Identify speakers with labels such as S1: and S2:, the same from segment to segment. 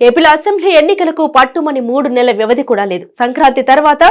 S1: ఏపీలో అసెంబ్లీ ఎన్నికలకు పట్టుమని మూడు నెలల వ్యవధి కూడా లేదు. సంక్రాంతి తర్వాత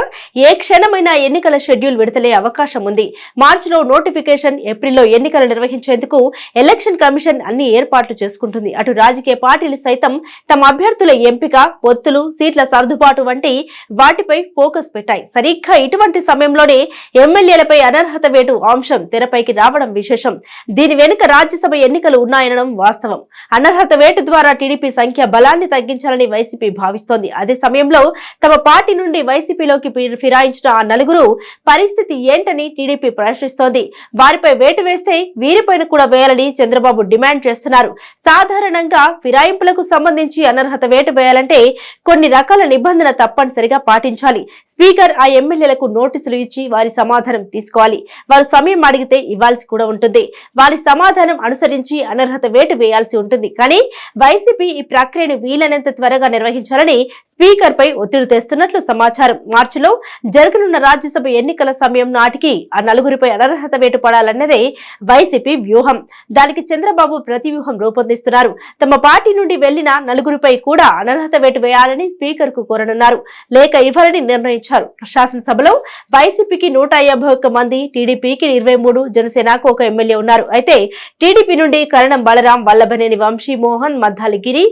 S1: ఏ క్షణమైనా ఎన్నికల షెడ్యూల్ విడుదలయ్యే అవకాశం ఉంది. మార్చిలో నోటిఫికేషన్ ఏప్రిల్లో ఎన్నికలు నిర్వహించేందుకు ఎలక్షన్ కమిషన్ అన్ని ఏర్పాట్లు చేసుకుంటుంది. అటు రాజకీయ పార్టీలు సైతం తమ అభ్యర్థుల ఎంపిక పొత్తులు సీట్ల సర్దుబాటు వంటి వాటిపై ఫోకస్ పెట్టాయి. సరిగ్గా ఇటువంటి సమయంలోనే ఎమ్మెల్యేలపై అనర్హత వేటు అంశం తెరపైకి రావడం విశేషం. దీని వెనుక రాజ్యసభ ఎన్నికలు ఉన్నాయనడం వాస్తవం. అనర్హత వేటు ద్వారా టీడీపీ సంఖ్య బలాన్ని తగ్గించాలని వైసీపీ భావిస్తోంది. అదే సమయంలో తమ పార్టీ నుండి వైసీపీలోకి ఫిరాయించిన ఆ నలుగురు పరిస్థితి ఏంటని టీడీపీ ప్రశ్నిస్తోంది. వారిపై వేటు వేస్తే వీరిపైన కూడా వేయాలని చంద్రబాబు డిమాండ్ చేస్తున్నారు. సాధారణంగా ఫిరాయింపులకు సంబంధించి అనర్హత వేటు వేయాలంటే కొన్ని రకాల నిబంధన తప్పనిసరిగా పాటించాలి. స్పీకర్ ఆ ఎమ్మెల్యేలకు నోటీసులు ఇచ్చి వారి సమాధానం తీసుకోవాలి. వారు సమయం అడిగితే ఇవ్వాల్సి కూడా ఉంటుంది. వారి సమాధానం అనుసరించి అనర్హత వేటు వేయాల్సి ఉంటుంది. కానీ వైసీపీ ఈ ప్రక్రియను వీల వీలైనంత త్వరగా నిర్వహించాలని స్పీకర్ పై ఒత్తిడి తెస్తున్నట్లు సమాచారం. మార్చిలో జరగనున్న రాజ్యసభ ఎన్నికల సమయం నాటికి ఆ నలుగురిపై అనర్హత వేటు పడాలన్నదే వైసీపీ వ్యూహం. దానికి చంద్రబాబు ప్రతి వ్యూహం రూపొందిస్తున్నారు. తమ పార్టీ నుండి వెళ్ళిన నలుగురిపై కూడా అనర్హత వేటు వేయాలని స్పీకర్కు కోరనున్నారు. లేక ఇవ్వాలని నిర్ణయించారు. శాసనసభలో వైసీపీకి నూట మంది టీడీపీకి ఇరవై మూడు జనసేనకు ఒక ఎమ్మెల్యే ఉన్నారు. అయితే టీడీపీ నుండి కరణం బలరాం వల్లభనేని వంశీ మోహన్ మద్దాలి గిరి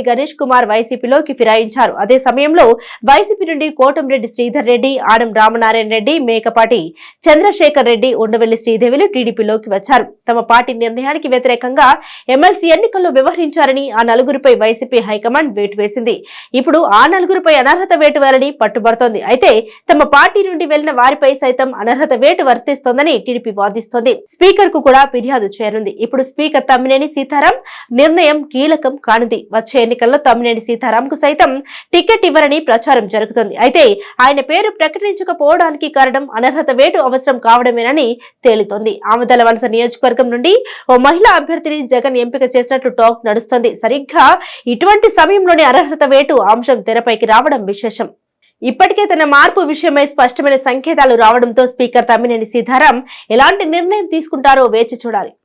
S1: బాసుపల్లి గణేష్ కుమార్ వైసీపీలోకి ఫిరాయించారు. అదే సమయంలో వైసీపీ నుండి కోటంరెడ్డి శ్రీధర్ రెడ్డి ఆడం రామనారాయణ రెడ్డి మేకపాటి చంద్రశేఖర్ రెడ్డి ఉండవెల్లి శ్రీదేవిలు టీడీపీలోకి వచ్చారు. తమ పార్టీ నిర్ణయానికి వ్యతిరేకంగా ఎమ్మెల్సీ ఎన్నికల్లో వ్యవహరించారని ఆ నలుగురిపై వైసీపీ హైకమాండ్ వేటు వేసింది. ఇప్పుడు ఆ నలుగురిపై అనర్హత వేటు వేయాలని పట్టుబడుతోంది. అయితే తమ పార్టీ నుండి వెళ్ళిన వారిపై సైతం అనర్హత వేటు వర్తిస్తోందని టీడీపీ వాదిస్తోంది. స్పీకర్కు కూడా ఫిర్యాదు చేరుంది. ఇప్పుడు స్పీకర్ తమ్మినేని సీతారాం నిర్ణయం కీలకం కానుంది. వచ్చే ఎన్నికల్లో తమ్మినేని సీతారాం కు సైతం టికెట్ ఇవ్వరని ప్రచారం జరుగుతోంది. అయితే ఆయన పేరు ప్రకటించకపోవడానికి కారణం అనర్హత వేటు అవసరం కావడమేనని తేలుతోంది. ఆమదల వలస నియోజకవర్గం నుండి ఓ మహిళా అభ్యర్థిని జగన్ ఎంపిక చేసినట్లు టాక్ నడుస్తోంది. సరిగ్గా ఇటువంటి సమయంలోనే అనర్హత వేటు అంశం తెరపైకి రావడం విశేషం. ఇప్పటికే తన మార్పు విషయమై స్పష్టమైన సంకేతాలు రావడంతో స్పీకర్ తమ్మినేని సీతారాం ఎలాంటి నిర్ణయం తీసుకుంటారో వేచి చూడాలి.